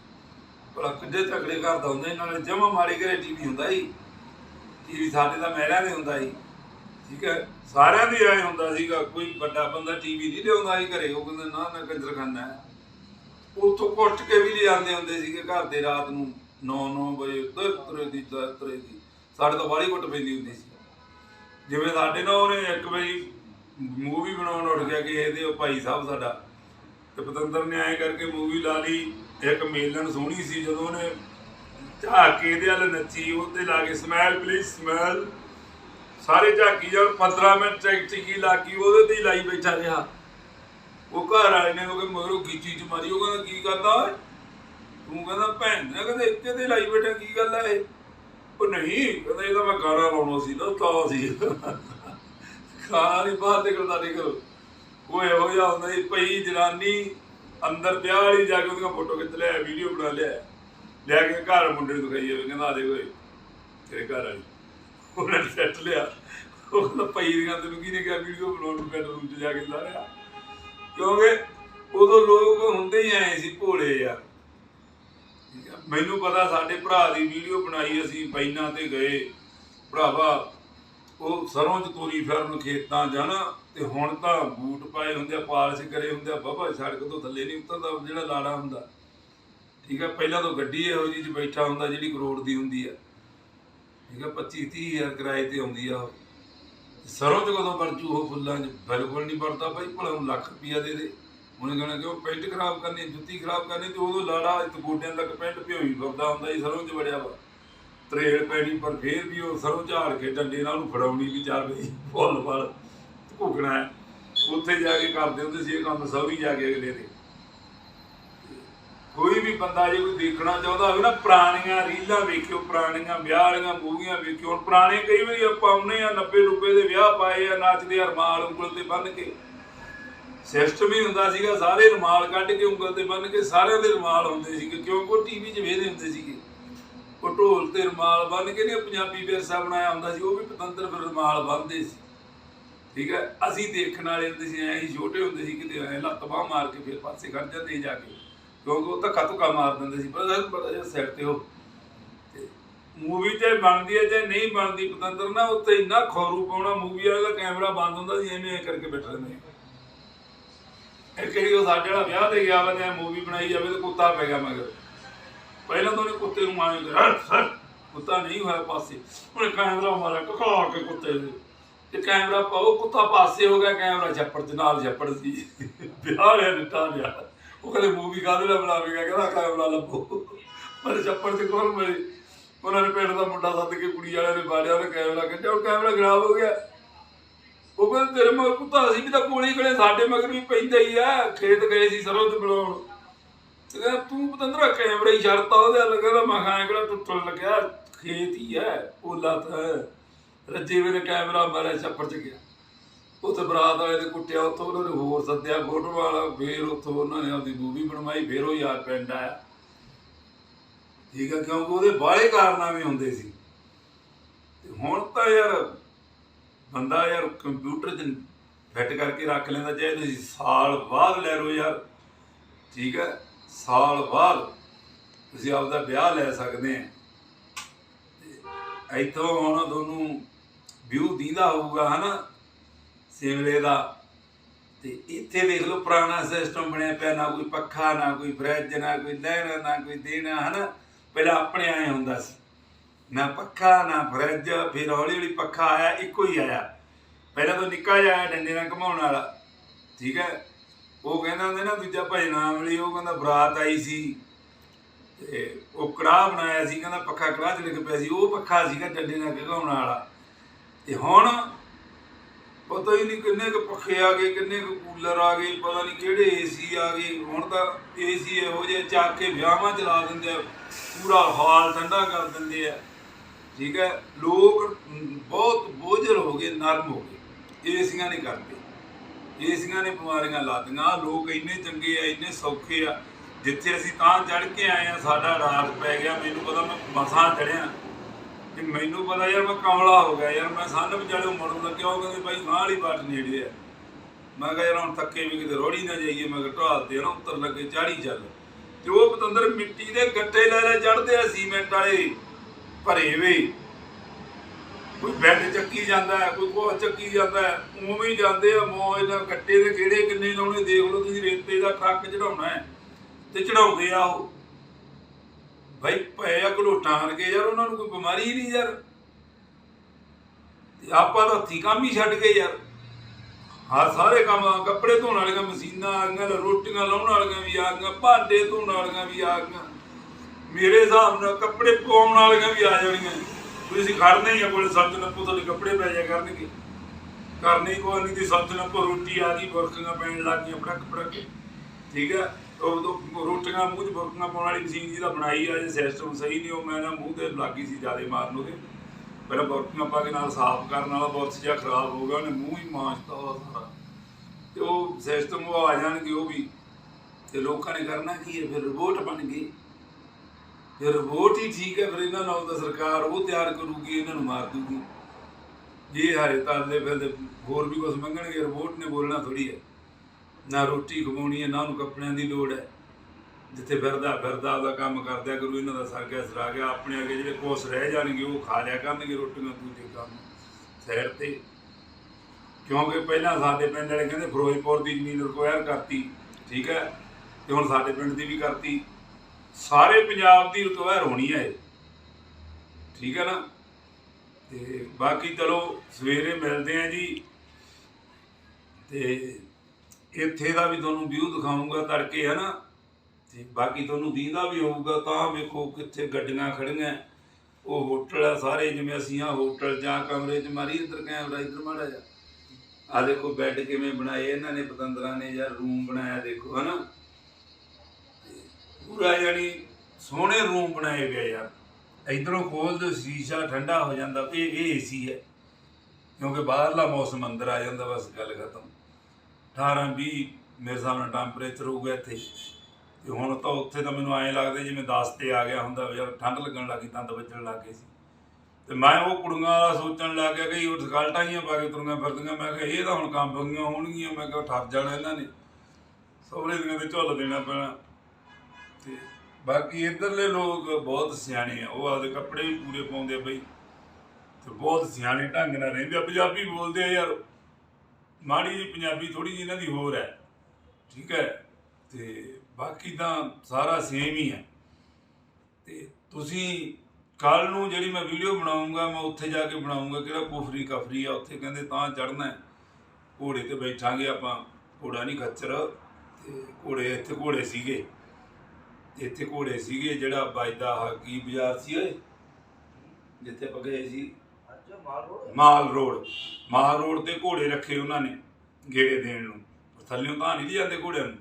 ਭਲਾ ਕਿੱਡੇ ਤਕੜੇ ਘਰ ਦਾ ਹੁੰਦਾ ਇਹਨਾਂ ਨੇ ਜਮਾ ਮਾਰੇ ਘਰੇ ਟੀਵੀ ਹੁੰਦਾ ਸੀ। ਟੀਵੀ ਸਾਡੇ ਦਾ ਮਹਿਲਾਂ ਦੇ ਹੁੰਦਾ ਸੀ। ਠੀਕ ਹੈ, ਸਾਰਿਆਂ ਦੇ ਆਏ ਹੁੰਦਾ ਸੀਗਾ, ਕੋਈ ਵੱਡਾ ਬੰਦਾ ਟੀਵੀ ਨਹੀਂ ਲਿਆਉਂਦਾ ਸੀ ਘਰੇ, ਉਹ ਕਹਿੰਦੇ, ਨਾ ਨਾ ਕੰਜਰਖਾਨਾ ਹੈ। ਉੱਥੋਂ ਕੁੱਟ ਕੇ ਵੀ ਲਿਆਉਂਦੇ ਹੁੰਦੇ ਸੀਗੇ ਘਰ ਦੇ ਰਾਤ ਨੂੰ 9-9 ਵਜੇ ਦਰ ਤਰੇ ਦੀ ਦਰ ਦੀ। ਸਾਡੇ ਤੋਂ ਬਾਹਲੀ ਕੁੱਟ ਪੈਂਦੀ ਹੁੰਦੀ ਸੀ। ਜਿਵੇਂ ਸਾਡੇ ਨਾਲ ਉਹਨੇ ਇੱਕ ਵਾਰੀ ਮੂਵੀ ਬਣਾਉਣ ਉੱਠ ਗਿਆ ਕਿ ਇਹਦੇ ਭਾਈ ਸਾਹਿਬ ਸਾਡਾ, ਤੇ ਪਤੰਦਰ ਨੇ ਐਂ ਕਰਕੇ ਮੂਵੀ ਲਾ ਲਈ। ਇੱਕ ਮੇਲਨ ਸੋਹਣੀ ਸੀ ਜਦੋਂ ਉਹਨੇ ਝਾਕੇ ਦੇ ਵੱਲ ਨੱਚੀ, ਉਹਦੇ ਲਾ ਸਮੈਲ ਪਲੀਜ਼ ਸਮੈਲ ਸਾਰੇ ਝਾਕੀ ਜਾਂ 15 ਮਿੰਟ ਟੈਕਟਿਕੀ ਲਾਗੀ ਉਹਦੇ ਤੇ ਲਾਈ ਬੈਠਾ ਰਿਹਾ। ਉਹ ਘਰ ਵਾਲੇ ਨੇ ਉਹ ਮਗਰੋਂ ਖੀਚੀ ਚ ਮਾਰੀ, ਉਹ ਕਹਿੰਦਾ, ਕੀ ਕਰਦਾ ਓਏ? ਤੂੰ ਕਹਿੰਦਾ, ਭੈਣ ਨੇ ਕਹਿੰਦਾ ਇੱਕੇ ਤੇ ਲਾਈ ਬੈਠਾ, ਕੀ ਗੱਲ ਆ ਇਹ? ਉਹ ਨਹੀਂ, ਕਹਿੰਦਾ, ਇਹਦਾ ਮੈਂ ਗਾਣਾ ਲਾਉਣਾ ਸੀ ਨਾ, ਤਾਂ ਸੀ। ਖਾਣਾ ਬਾਹਰ ਨਿਕਲਦਾ ਨਿਕਲ ਉਹ ਇਹੋ ਜਿਹਾ ਹੁੰਦਾ ਸੀ, ਭਈ ਜਨਾਨੀ ਅੰਦਰ ਵਿਆਹ ਵਾਲੀ ਜਾ ਕੇ ਉਹਦੀਆਂ ਫੋਟੋ ਖਿੱਚ ਲਿਆ, ਵੀਡੀਓ ਬਣਾ ਲਿਆ। ਲੈ ਕੇ ਘਰ ਮੁੰਡੇ ਨੂੰ ਦਿਖਾਈ ਜਾਵੇ, ਕਹਿੰਦਾ, ਆ ਦੇਖ ਓਏ, ਤੇਰੇ ਘਰ ਵਾਲੀ। ਉਹਨਾਂ ਨੇ ਸੈੱਟ ਲਿਆ। ਉਹ ਕਹਿੰਦਾ, ਭਈ ਦੀਆਂ ਤੈਨੂੰ ਕਿਹਨੇ ਕਿਹਾ, ਵੀਡੀਓ ਬਣਾਉਣ ਨੂੰ ਬੈਡਰੂਮ 'ਚ ਜਾ ਕੇ ਲਾ ਲਿਆ? ਕਿਉਂਕਿ ਉਦੋਂ ਲੋਕ ਹੁੰਦੇ ਹੀ ਆਏ ਸੀ, ਭੋਲੇ ਯਾਰ ਮੈਨੂੰ ਪਤਾ ਸਾਡੇ ਭਰਾ ਦੀ ਵੀਡੀਓ ਬਣਾਈ ਅਸੀਂ ਪੈਨਾ ਤੇ ਗਏ। ਭਰਾਵਾ ਉਹ ਸਰੋਂ ਚ ਤੋਰੀ ਫਿਰਨ ਖੇਤਾਂ ਜਾਣਾ, ਤੇ ਹੁਣ ਤਾਂ ਬੂਟ ਪਾਏ ਹੁੰਦੇ ਆ, ਪਾਲਿਸ਼ ਕਰੇ ਹੁੰਦੇ ਆ, ਬਾਬਾ ਸੜਕ ਤੋਂ ਥੱਲੇ ਨਹੀਂ ਉਤਰਦਾ, ਜਿਹੜਾ ਲਾੜਾ ਹੁੰਦਾ। ਠੀਕ ਹੈ ਪਹਿਲਾਂ ਤਾਂ ਗੱਡੀ ਇਹੋ ਜਿਹੀ ਚ ਬੈਠਾ ਹੁੰਦਾ, ਜਿਹੜੀ ਕਰੋੜ ਦੀ ਹੁੰਦੀ ਆ। ਠੀਕ ਹੈ 25 30 ਹਜ਼ਾਰ ਕਿਰਾਏ ਤੇ ਆਉਂਦੀ ਆ ਉਹ। ਸਰੋਂ ਚ ਕਦੋਂ ਵਰਜੂ ਉਹ ਫੁੱਲਾਂ ਚ? ਬਿਲਕੁਲ ਨਹੀਂ ਵਰਤਾ ਭਾਈ ਭਲਾ ਨੂੰ ਲੱਖ ਰੁਪਈਆ ਦੇ ਦੇ। ਉਹਨੇ ਕਹਣਾ ਕਿ ਉਹ ਪੈਂਟ ਖਰਾਬ ਕਰਨੀ, ਜੁੱਤੀ ਖਰਾਬ ਕਰਨੀ, ਤੇ ਉਦੋਂ ਲਾੜਾ ਇੱਕ ਗੋਡਿਆਂ ਤੱਕ ਪੈਂਟ ਭਿਓਈ ਫਿਰਦਾ ਹੁੰਦਾ ਸੀ, ਸਰੋਂ ਚ ਵੜਿਆ ਵਾ। ਤਰੇੜ ਪੈਣੀ ਪਰ ਫੇਰ ਵੀ ਉਹ ਸਰੋਂ ਝਾੜ ਕੇ ਡੰਡੇ ਨਾਲ ਉਹਨੂੰ ਫੜਾਉਣੀ ਵੀ ਚਾਰ ਵਜੇ ਫੁੱਲ ਫਲ, ਘੁਗਣਾ ਉੱਥੇ ਜਾ ਕੇ ਕਰਦੇ ਹੁੰਦੇ ਸੀ ਇਹ ਕੰਮ, ਸੌਰੀ ਜਾ ਕੇ ਅਗਲੇ ਦੇ। ਕੋਈ ਵੀ ਬੰਦਾ ਜੇ ਕੋਈ ਦੇਖਣਾ ਚਾਹੁੰਦਾ ਹੋਵੇ ਨਾ, ਪੁਰਾਣੀਆਂ ਰੀਲਾਂ ਵੇਖਿਓ, ਪੁਰਾਣੀਆਂ ਵਿਆਹ ਵਾਲੀਆਂ ਮੂਵੀਆਂ ਵੇਖਿਓ, ਹੁਣ ਪੁਰਾਣੇ ਕਈ ਵਾਰੀ ਆਪਾਂ ਆਉਨੇ ਆ 90 ਰੁਪਏ ਦੇ ਵਿਆਹ ਪਾਏ ਆ, ਨੱਚਦੇ ਆ ਉਂਗਲ ਤੇ ਬੰਨ ਕੇ। ਸਿਸਟਮ ਹੀ ਹੁੰਦਾ ਸੀਗਾ, ਸਾਰੇ ਰਮਾਲ ਕੱਢ ਕੇ ਉਂਗਲ ਤੇ ਬੰਨ ਕੇ ਸਾਰਿਆਂ ਦੇ ਰਮਾਲ ਹੁੰਦੇ ਸੀਗੇ, ਕਿਉਂਕਿ ਉਹ ਟੀਵੀ 'ਚ ਵੇਖਦੇ ਹੁੰਦੇ ਸੀਗੇ। ਉਹ ਢੋਲ ਤੇ ਰਮਾਲ ਬੰਨ ਕੇ ਨੇ ਪੰਜਾਬੀ ਵਿਰਸਾ ਬਣਾਇਆ ਹੁੰਦਾ ਸੀ, ਉਹ ਵੀ ਪਤੰਦਰ ਫਿਰ ਰਮਾਲ ਬੰਨਦੇ ਸੀ। ਠੀਕ ਹੈ? ਅਸੀਂ ਦੇਖਣ ਵਾਲੇ ਹੁੰਦੇ ਸੀ, ਐਂ ਛੋਟੇ ਹੁੰਦੇ ਸੀ, ਕਿਤੇ ਐਂ ਲੱਤ ਬਾਹ ਮਾਰ ਕੇ ਫਿਰ ਪਾਸੇ ਖੜ ਜਾਂਦੇ ਜਾ ਕੇ। ਕਿਉਂਕਿ ਉਹ ਧੱਕਾ ਧੁੱਕਾ ਮਾਰ ਦਿੰਦੇ ਸੀ ਪਰ ਪਤਾ ਜਿਹਾ ਸਾਈਡ ਤੇ ਉਹ। ਮੂਵੀ ਤੇ ਬਣਦੀ ਹੈ ਜੇ ਨਹੀਂ ਬਣਦੀ, ਪਤੰਦਰ ਨਾ ਉੱਤੇ ਇੰਨਾ ਖੌਰੂ ਪਾਉਣਾ, ਮੂਵੀ ਵਾਲਾ ਕੈਮਰਾ ਬੰਦ ਹੁੰਦਾ ਸੀ, ਐਵੇਂ ਐਂ ਕਰਕੇ ਬੈਠੇ ਰਹਿੰਦੇ ਇਹ ਕਿਹੜੀ ਉਹ ਸਾਡੇ ਵਾਲਾ ਵਿਆਹ ਤੇ ਗਿਆ ਵਾ ਮੂਵੀ ਬਣਾਈ ਜਾਵੇ ਤੇ ਕੁੱਤਾ ਪੈ ਗਿਆ ਮਗਰ। ਪਹਿਲਾਂ ਤਾਂ ਉਹਨੇ ਕੁੱਤੇ ਨੂੰ ਮਾਰੇ ਹਟ ਹਟ। ਕੁੱਤਾ ਨਹੀਂ ਹੋਇਆ ਪਾਸੇ। ਉਹਨੇ ਕੈਮਰਾ ਮਾਰਿਆ, ਕਕਾ ਕੇ ਕੁੱਤੇ ਦੇ ਤੇ ਕੈਮਰਾ ਪਾਓ ਕੁੱਤਾ ਪਾਸੇ ਹੋ ਗਿਆ, ਕੈਮਰਾ ਛੱਪੜ ਚ ਨਾਲ ਛੱਪੜ ਸੀ। ਵਿਆਹ ਲਿਆ, ਦਿੱਤਾ ਲਿਆ। ਉਹ ਕਹਿੰਦੇ ਮੂਵੀ ਕਾਹਦੇ ਨਾਲ ਬਣਾਵੇਗਾ ਕਹਿੰਦਾ ਕੈਮਰਾ ਲੱਭੋ। ਪਰ ਛੱਪੜ ਚ ਕੋਲ ਮਿਲੇ? ਉਹਨਾਂ ਨੇ ਪਿੰਡ ਦਾ ਮੁੰਡਾ ਸੱਦ ਕੇ ਕੁੜੀ ਵਾਲਿਆਂ ਨੇ ਬਾੜਿਆ ਉਹਨੇ ਕੈਮਰਾ ਕੱਢਿਆ, ਉਹ ਕੈਮਰਾ ਖਰਾਬ ਹੋ ਗਿਆ। ਉਹ ਕਹਿੰਦੇ, ਤੇਰੇ ਮਗਰ ਕੁੱਤਾ ਸੀ, ਵੀ ਤਾਂ ਕੋਲੇ ਖੜੇ ਸਾਡੇ ਮਗਰ ਵੀ ਪੈਂਦਾ ਹੀ ਆ। ਖੇਤ ਗਏ ਸੀ ਸਰੋਂ ਤੇ ਬੁਲਾਉਣ ਕਹਿੰਦਾ ਤੂੰ ਪਤੰਦਰਾ ਕੈਮਰਾ ਹੀ ਛੱਡਤਾ ਉਹਦੇ ਵੱਲ ਕਹਿੰਦਾ ਮੈਂ ਖਾਂ ਕਿਹੜਾ ਟੁੱਟਣ ਲੱਗਿਆ, ਖੇਤ ਹੀ ਹੈ ਪੋਲਾ ਤਾਂ ਰੱਜੇ ਵੇ ਕੈਮਰਾ ਮਾਰਿਆ, ਛੱਪੜ ਚ ਗਿਆ। ਉੱਥੇ ਬਰਾਤ ਵਾਲੇ ਦੇ ਕੁੱਟਿਆ, ਉੱਥੋਂ ਉਹਨਾਂ ਨੇ ਹੋਰ ਸੱਦਿਆ, ਫੋਟੋ ਵਾਲਾ ਫੇਰ ਉੱਥੋਂ ਉਹਨਾਂ ਨੇ ਆਪਦੀ ਮੂਵੀ ਬਣਵਾਈ, ਫੇਰ ਉਹ ਯਾਰ ਪਿੰਡ ਆਇਆ। ਠੀਕ ਹੈ ਕਿਉਂਕਿ ਉਹਦੇ ਬਾਹਲੇ ਕਾਰਨਾਮੇ ਹੁੰਦੇ ਸੀ। ਤੇ ਹੁਣ ਤਾਂ ਯਾਰ ਬੰਦਾ ਯਾਰ ਕੰਪਿਊਟਰ 'ਚ ਫਿੱਟ ਕਰਕੇ ਰੱਖ ਲੈਂਦਾ ਚਾਹੀਦਾ ਸੀ ਸਾਲ ਬਾਅਦ ਲੈ ਲਓ ਯਾਰ। ਠੀਕ ਹੈ ਸਾਲ ਬਾਅਦ ਤੁਸੀਂ ਆਪਦਾ ਵਿਆਹ ਲੈ ਸਕਦੇ ਆ ਤੇ ਇੱਥੋਂ ਹੁਣ ਤੁਹਾਨੂੰ ਵਿਊ ਦੀਂਦਾ ਹੋਊਗਾ ਹਨਾ, ਸਿਮਲੇ ਦਾ। ਤੇ ਇੱਥੇ ਦੇਖ ਲਓ ਪੁਰਾਣਾ ਸਿਸਟਮ ਬਣਿਆ ਪਿਆ, ਨਾ ਕੋਈ ਪੱਖਾ, ਨਾ ਕੋਈ ਫਰਿੱਜ ਨਾ ਕੋਈ ਲੈਣਾ, ਨਾ ਕੋਈ ਦੇਣਾ, ਹਨਾ। ਪਹਿਲਾਂ ਆਪਣੇ ਆਏ ਹੁੰਦਾ ਸੀ। ਨਾ ਪੱਖਾ, ਨਾ ਫਰਿੱਜ ਫਿਰ ਹੌਲੀ ਹੌਲੀ ਪੱਖਾ ਆਇਆ, ਇੱਕੋ ਹੀ ਆਇਆ। ਪਹਿਲਾਂ ਤਾਂ ਨਿੱਕਾ ਜਿਹਾ ਆਇਆ, ਡੰਡੇ ਨਾਲ ਘਮਾਉਣ ਵਾਲਾ। ਠੀਕ ਹੈ? ਉਹ ਕਹਿੰਦਾ ਹੁੰਦੇ ਨਾ ਦੂਜਾ ਭਾਈ ਨਾਮ ਉਹ ਕਹਿੰਦਾ ਬਰਾਤ ਆਈ ਸੀ ਤੇ ਉਹ ਕੜਾਹ ਬਣਾਇਆ ਸੀ, ਕਹਿੰਦਾ ਪੱਖਾ ਕੜਾਹ ਚ ਲਿਖ ਪਿਆ ਸੀ, ਉਹ ਪੱਖਾ ਸੀਗਾ ਡੰਡੇ ਨਾਲ ਘਮਾਉਣ ਵਾਲਾ। ਤੇ ਹੁਣ ਪਤਾ ਹੀ ਨਹੀਂ ਕਿੰਨੇ ਕੁ ਪੱਖੇ ਆ ਗਏ, ਕਿੰਨੇ ਕੁ ਕੂਲਰ ਆ ਗਏ, ਪਤਾ ਨਹੀਂ ਕਿਹੜੇ ਏਸੀ ਆ ਗਏ, ਹੁਣ ਤਾਂ ਏਸੀ ਇਹੋ ਜਿਹੇ ਚੱਕ ਕੇ ਵਿਆਹਾਂ ਚ ਲਾ ਦਿੰਦੇ ਆ, ਪੂਰਾ ਹਾਲ ਠੰਡਾ ਕਰ ਦਿੰਦੇ ਆ। ਠੀਕ ਹੈ, ਲੋਕ ਬਹੁਤ ਬੋਝਲ ਹੋ ਗਏ, ਨਰਮ ਹੋ ਗਏ ਏਸੀਆਂ ਨਹੀਂ ਕਰਦੇ। ਏਸੀਆਂ ਨੇ ਬਿਮਾਰੀਆਂ ਲਾਤੀਆਂ। ਲੋਕ ਇੰਨੇ ਚੰਗੇ ਆ, ਇੰਨੇ ਸੌਖੇ ਆ। ਜਿੱਥੇ ਅਸੀਂ ਤਾਂ ਚੜ ਕੇ ਆਏ ਆ, ਸਾਡਾ ਰਾਤ ਪੈ ਗਿਆ। ਮੈਨੂੰ ਪਤਾ ਮੈਂ ਮਸਾਂ ਚੜਿਆ ਕਿ ਮੈਨੂੰ ਪਤਾ ਯਾਰ ਮੈਂ ਕਮਲਾ ਹੋ ਗਿਆ। ਯਾਰ ਮੈਂ ਸੰਨ ਵਿਚਾਲੇ ਮੁੜਨ ਲੱਗਿਆ। ਉਹ ਕਹਿੰਦੇ ਭਾਈ ਗਾਂ ਵਾਲੀ ਬਾਟ ਨੇੜੇ ਆ। ਮੈਂ ਕਿਹਾ ਯਾਰ ਹੁਣ ਥੱਕੇ ਵੀ ਕਿਤੇ ਰੋੜੀ ਨਾ ਜਾਈਏ। ਮੈਂ ਕਿਹਾ ਢਾਲ ਤੇ ਨਾ ਉੱਤਰ ਲੱਗੇ ਚਾੜੀ ਚੱਲ। ਤੇ ਉਹ ਪਤੰਦਰ ਮਿੱਟੀ ਦੇ ਗੱਟੇ ਲੈ ਲੈ ਚੜਦੇ ਆ ਸੀਮੈਂਟ ਵਾਲੇ ਭਰੇ ਵੇ। ਕੋਈ ਬੈੱਡ ਚੱਕੀ ਜਾਂਦਾ ਹੈ, ਕੋਈ ਕੋਹ ਚੱਕੀ ਜਾਂਦਾ ਹੈ, ਉਵੇਂ ਹੀ ਜਾਂਦੇ ਆ ਮੌਜ ਨਾਲ, ਗੱਟੇ ਦੇ ਕਿਹੜੇ ਕਿੰਨੇ ਲਾਉਣੇ, ਦੇਖ ਲਓ ਤੁਸੀਂ ਰੇਤੇ ਦਾ ਟਰੱਕ ਚੜਾਉਣਾ ਹੈ ਤੇ ਚੜਾਉਂਦੇ ਆ ਉਹ। ਭਾਈ ਪਏ ਆ ਘਲੋਟਾਂ ਹਰ ਯਾਰ, ਉਹਨਾਂ ਨੂੰ ਕੋਈ ਬਿਮਾਰੀ ਨਹੀਂ ਯਾਰ। ਤੇ ਆਪਾਂ ਤਾਂ ਹੱਥੀਂ ਕੰਮ ਹੀ ਛੱਡ ਗਏ ਯਾਰ। ਹਾਂ ਸਾਰੇ ਕੰਮ, ਕੱਪੜੇ ਧੋਣ ਵਾਲੀਆਂ ਮਸ਼ੀਨਾਂ ਆ ਗਈਆਂ, ਰੋਟੀਆਂ ਲਾਉਣ ਵਾਲੀਆਂ ਵੀ ਆ ਗਈਆਂ, ਭਾਂਡੇ ਧੋਣ ਵਾਲੀਆਂ ਵੀ ਆ ਗਈਆਂ। ਮੇਰੇ ਹਿਸਾਬ ਨਾਲ ਕੱਪੜੇ ਪਾਉਣ ਵਾਲੀਆਂ ਵੀ ਆ ਜਾਣੀਆਂ। ਤੁਸੀਂ ਖੜਨੇ ਹੀ ਆ ਕੋਲੇ ਸੱਤ ਨੱਪੋ ਤੁਹਾਡੇ ਕੱਪੜੇ ਪੈ ਜਾ ਕਰਨਗੇ। ਕਰਨੇ ਕੋਈ ਨਹੀਂ ਦੀ ਸੱਤ ਨੱਪੋ, ਰੋਟੀ ਆ ਗਈ, ਬੁਰਕੀਆਂ ਪੈਣ ਲੱਗ ਗਈਆਂ ਪੜਕ ਪੜਕ ਠੀਕ ਹੈ ਉਹ ਰੋਟੀਆਂ, ਮੂੰਹ 'ਚ ਬੁਰਕੀਆਂ ਪਾਉਣ ਵਾਲੀ ਮਸ਼ੀਨ ਜਿਹਦਾ ਬਣਾਈ ਆ, ਜੇ ਸਿਸਟਮ ਸਹੀ ਨਹੀਂ, ਉਹ ਮੈਂ ਨਾ ਮੂੰਹ ਤੇ ਲੱਗੀ ਸੀ ਜਿਆਦੇ ਮਾਰਨ ਉਹਦੇ। ਪਹਿਲਾਂ ਬੁਰਕੀਆਂ ਪਾ ਕੇ ਨਾਲ ਸਾਫ਼ ਕਰਨ ਵਾਲਾ ਬੁਰਸ਼ ਜਿਹਾ ਖਰਾਬ ਹੋ ਗਿਆ, ਉਹਨੇ ਮੂੰਹ ਹੀ ਮਾਂਜਤਾ ਉਹ ਸਾਰਾ। ਤੇ ਉਹ ਸਿਸਟਮ ਉਹ ਆ ਜਾਣਗੇ ਉਹ ਵੀ। ਤੇ ਲੋਕਾਂ ਨੇ ਕਰਨਾ ਕੀ ਹੈ? ਫਿਰ ਰਿਪੋਰਟ ਬਣ ਗਈ ਜੇ ਰਿਪੋਰਟ ਹੀ ਠੀਕ ਹੈ ਫਿਰ ਇਹਨਾਂ ਨਾਲ ਤਾਂ ਸਰਕਾਰ ਉਹ ਤਿਆਰ ਕਰੂਗੀ, ਇਹਨਾਂ ਨੂੰ ਮਾਰ ਦੂਗੀ। ਜੇ ਹਾਰੇ ਤਾਲੇ ਫਿਰ ਹੋਰ ਵੀ ਕੁਝ ਮੰਗਣਗੇ ਰਿਪੋਰਟ ਨੇ ਬੋਲਣਾ ਥੋੜੀ ਹੈ। ਨਾ ਰੋਟੀ ਖਵਾਉਣੀ ਹੈ, ਨਾ ਉਹਨੂੰ ਕੱਪੜਿਆਂ ਦੀ ਲੋੜ ਹੈ। ਜਿੱਥੇ ਫਿਰਦਾ ਫਿਰਦਾ ਉਹਦਾ ਕੰਮ ਕਰਦਿਆ ਕਰੂ, ਇਹਨਾਂ ਦਾ ਸਰ ਗਿਆ, ਸਰਾ ਗਿਆ, ਆਪਣੇ ਅੱਗੇ ਜਿਹੜੇ ਕੋਸ ਰਹਿ ਜਾਣਗੇ, ਉਹ ਖਾ ਲਿਆ ਕਰਨਗੇ ਰੋਟੀਆਂ ਦੂਜੇ ਕੰਮ ਸਾਈਡ ਤੇ। ਕਿਉਂਕਿ ਪਹਿਲਾਂ ਸਾਡੇ ਪਿੰਡ ਵਾਲੇ ਕਹਿੰਦੇ, ਫਿਰੋਜ਼ਪੁਰ ਦੀ ਜ਼ਮੀਨ ਰਿਕੁਆਇਰ ਕਰਤੀ, ਠੀਕ ਹੈ? ਤੇ ਹੁਣ ਸਾਡੇ ਪਿੰਡ ਦੀ ਵੀ ਕਰਤੀ। ਸਾਰੇ ਪੰਜਾਬ ਦੀ ਰਿਕਵਾਇਰ ਹੋਣੀ ਹੈ ਠੀਕ ਹੈ ਨਾ? ਤੇ ਬਾਕੀ ਚਲੋ, ਸਵੇਰੇ ਮਿਲਦੇ ਆ ਜੀ। ਤੇ ਇੱਥੇ ਦਾ ਵੀ ਤੁਹਾਨੂੰ ਵਿਊ ਦਿਖਾਉਂਗਾ ਤੜਕੇ ਹੈ ਨਾ ਤੇ ਬਾਕੀ ਤੁਹਾਨੂੰ ਦੀਂਦਾ ਵੀ ਹੋਊਗਾ। ਤਾਂ ਵੇਖੋ ਕਿੱਥੇ ਗੱਡੀਆਂ ਖੜੀਆਂ। ਉਹ ਹੋਟਲ ਆ ਸਾਰੇ, ਜਿਵੇਂ ਅਸੀਂ ਆ ਹੋਟਲ ਜਾਂ ਕਮਰੇ 'ਚ। ਮਾਰੀ ਇੱਧਰ ਕੈਮਰਾ, ਇੱਧਰ ਮਾੜਾ ਜਾ ਆ ਦੇਖੋ ਬੈੱਡ ਕਿਵੇਂ ਬਣਾਏ ਇਹਨਾਂ ਨੇ, ਪਤੰਦਰਾਂ ਨੇ ਯਾਰ ਰੂਮ ਬਣਾਇਆ ਦੇਖੋ, ਹਨਾ? ਤੇ ਪੂਰਾ ਯਾਨੀ ਸੋਹਣੇ ਰੂਮ ਬਣਾਏ ਗਏ ਯਾਰ ਇਧਰੋਂ ਖੋਲ ਦੋ ਸ਼ੀਸ਼ਾ ਠੰਡਾ ਹੋ ਜਾਂਦਾ, ਇਹ ਇਹ ਏਸੀ ਹੈ। ਕਿਉਂਕਿ ਬਾਹਰਲਾ ਮੌਸਮ ਅੰਦਰ ਆ ਜਾਂਦਾ, ਬਸ ਗੱਲ ਖਤਮ। 18 20 ਮੇਰੇ ਸਾਹਮਣੇ ਟੈਂਪਰੇਚਰ ਹੋ ਗਿਆ ਇੱਥੇ। ਤੇ ਹੁਣ ਤਾਂ ਉੱਥੇ ਤਾਂ ਮੈਨੂੰ ਐਂ ਲੱਗਦਾ ਜਿਵੇਂ 10 ਤੇ ਆ ਗਿਆ ਹੁੰਦਾ, ਵੀ ਯਾਰ ਠੰਡ ਲੱਗਣ ਲੱਗੀ, ਦੰਦ ਵੱਜਣ ਲੱਗ ਗਏ ਸੀ। ਤੇ ਮੈਂ ਉਹ ਕੁੜੀਆਂ ਦਾ ਸੋਚਣ ਲੱਗ ਗਿਆ ਕਿ ਉਹ ਸਕਲਟਾਂ ਹੀ ਪਾ ਕੇ ਤੁਰੀਆਂ ਫਿਰਦੀਆਂ। ਮੈਂ ਕਿਹਾ, ਇਹ ਤਾਂ ਹੁਣ ਕੰਮ ਬੰਗੀਆਂ ਹੋਣਗੀਆਂ। ਮੈਂ ਕਿਹਾ, ਠਰ ਜਾਣਾ ਇਹਨਾਂ ਨੇ। ਸਹੁਰੇ ਦੀਆਂ ਤੇ ਝੁੱਲ ਦੇਣਾ ਪੈਣਾ। ਤੇ ਬਾਕੀ ਇਧਰਲੇ ਲੋਕ ਬਹੁਤ ਸਿਆਣੇ ਆ। ਉਹ ਆਪਦੇ ਕੱਪੜੇ ਵੀ ਪੂਰੇ ਪਾਉਂਦੇ ਆ ਬਈ। ਤੇ ਬਹੁਤ ਸਿਆਣੇ ਢੰਗ ਨਾਲ ਰਹਿੰਦੇ ਆ। ਪੰਜਾਬੀ ਬੋਲਦੇ ਆ ਯਾਰ। ਮਾੜੀ ਜੀ ਪੰਜਾਬੀ ਥੋੜੀ ਜਿਹੀ ਇਹਨਾਂ ਦੀ ਹੋਰ ਹੈ। ਠੀਕ ਹੈ? ਤੇ ਬਾਕੀ ਤਾਂ ਸਾਰਾ ਸੇਮ ਹੀ ਹੈ। ਤੇ ਤੁਸੀਂ ਕੱਲ ਨੂੰ ਜਿਹੜੀ ਮੈਂ ਵੀਡੀਓ ਬਣਾਉਂਗਾ, ਮੈਂ ਉੱਥੇ ਜਾ ਕੇ ਬਣਾਉਂਗਾ। ਕਿਹੜਾ ਕੁਫਰੀ ਕਫਰੀ ਆ, ਉੱਥੇ ਕਹਿੰਦੇ ਤਾਂ ਚੜਨਾ ਘੋੜੇ ਤੇ ਬੈਠਾਂਗੇ ਆਪਾਂ। ਘੋੜਾ ਨਹੀਂ ਖੱਚਰ। ਤੇ ਘੋੜੇ ਇੱਥੇ ਘੋੜੇ ਸੀਗੇ। ਇੱਥੇ ਘੋੜੇ ਸੀਗੇ ਜਿਹੜਾ ਵੱਜਦਾ ਆਹ ਕੀ ਬਾਜ਼ਾਰ ਸੀ ਓਏ ਜਿੱਥੇ ਆਪਾਂ ਗਏ ਸੀ। ਮਾਲ ਰੋਡ? ਮਾਲ ਰੋਡ। ਤੇ ਘੋੜੇ ਰੱਖੇ ਉਹਨਾਂ ਨੇ ਗੇੜੇ ਦੇਣ ਨੂੰ। ਥੱਲਿਓਂ ਤਾਂ ਨਹੀਂ ਜਾਂਦੇ ਘੋੜਿਆਂ ਨੂੰ।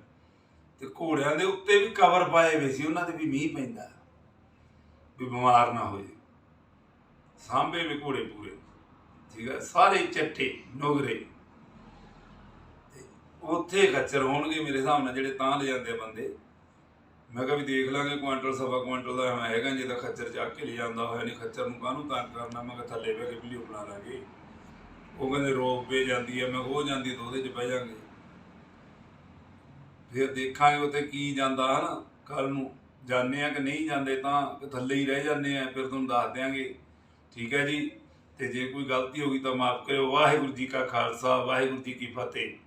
ਤੇ ਘੋੜਿਆਂ ਦੇ ਉੱਤੇ ਵੀ ਕਵਰ ਪਾਏ ਹੋਏ ਸੀ ਉਹਨਾਂ ਦੇ ਵੀ ਮੀਂਹ ਪੈਂਦਾ। ਵੀ ਬਿਮਾਰ ਨਾ ਹੋ ਜੇ ਸਾਂਭੇ ਵੀ ਘੋੜੇ ਪੂਰੇ। ਠੀਕ ਹੈ ਸਾਰੇ ਚੱਟੇ ਨੋਗਰੇ। ਉੱਥੇ ਖੱਚਰ ਹੋਣਗੇ ਮੇਰੇ ਹਿਸਾਬ ਨਾਲ ਜਿਹੜੇ ਤਾਂ ਲੈ ਜਾਂਦੇ ਬੰਦੇ। ਮੈਂ ਕਿਹਾ ਵੀ ਦੇਖ ਲਾਂਗੇ, ਕੁਆਂਟਲ, ਸਵਾ ਕੁਆਂਟਲ ਦਾ ਮੈਂ ਹੈਗਾ, ਜੇ ਤਾਂ ਖੱਚਰ ਚੱਕ ਕੇ ਲੈ ਜਾਂਦਾ ਹੋਇਆ ਨਹੀਂ ਖੱਚਰ ਨੂੰ ਕਾਹਨੂੰ ਤੰਗ ਕਰਨਾ? ਮੈਂ ਕਿਹਾ ਥੱਲੇ ਬਹਿ ਕੇ ਵੀਡੀਓ ਬਣਾ ਲਾਂਗੇ। ਉਹ ਕਹਿੰਦੇ ਰੋਪ ਰੋਪਵੇ ਜਾਂਦੀ ਆ, ਮੈਂ ਉਹ ਜਾਂਦੀ ਤਾਂ ਉਹਦੇ 'ਚ ਬਹਿ ਜਾਂਗੇ। ਫਿਰ ਦੇਖਾਂਗੇ ਉੱਥੇ ਕੀ ਜਾਂਦਾ, ਹਨਾ? ਕੱਲ ਨੂੰ ਜਾਂਦੇ ਆ ਕਿ ਨਹੀਂ ਜਾਂਦੇ ਤਾਂ ਥੱਲੇ ਹੀ ਰਹਿ ਜਾਂਦੇ ਆ, ਫਿਰ ਤੁਹਾਨੂੰ ਦੱਸ ਦਿਆਂਗੇ। ਠੀਕ ਹੈ ਜੀ? ਤੇ ਜੇ ਕੋਈ ਗਲਤੀ ਹੋ ਗਈ ਤਾਂ ਮਾਫ ਕਰਿਓ। ਵਾਹਿਗੁਰੂ ਜੀ ਕਾ ਖਾਲਸਾ, ਵਾਹਿਗੁਰੂ ਜੀ ਕੀ ਫਤਿਹ।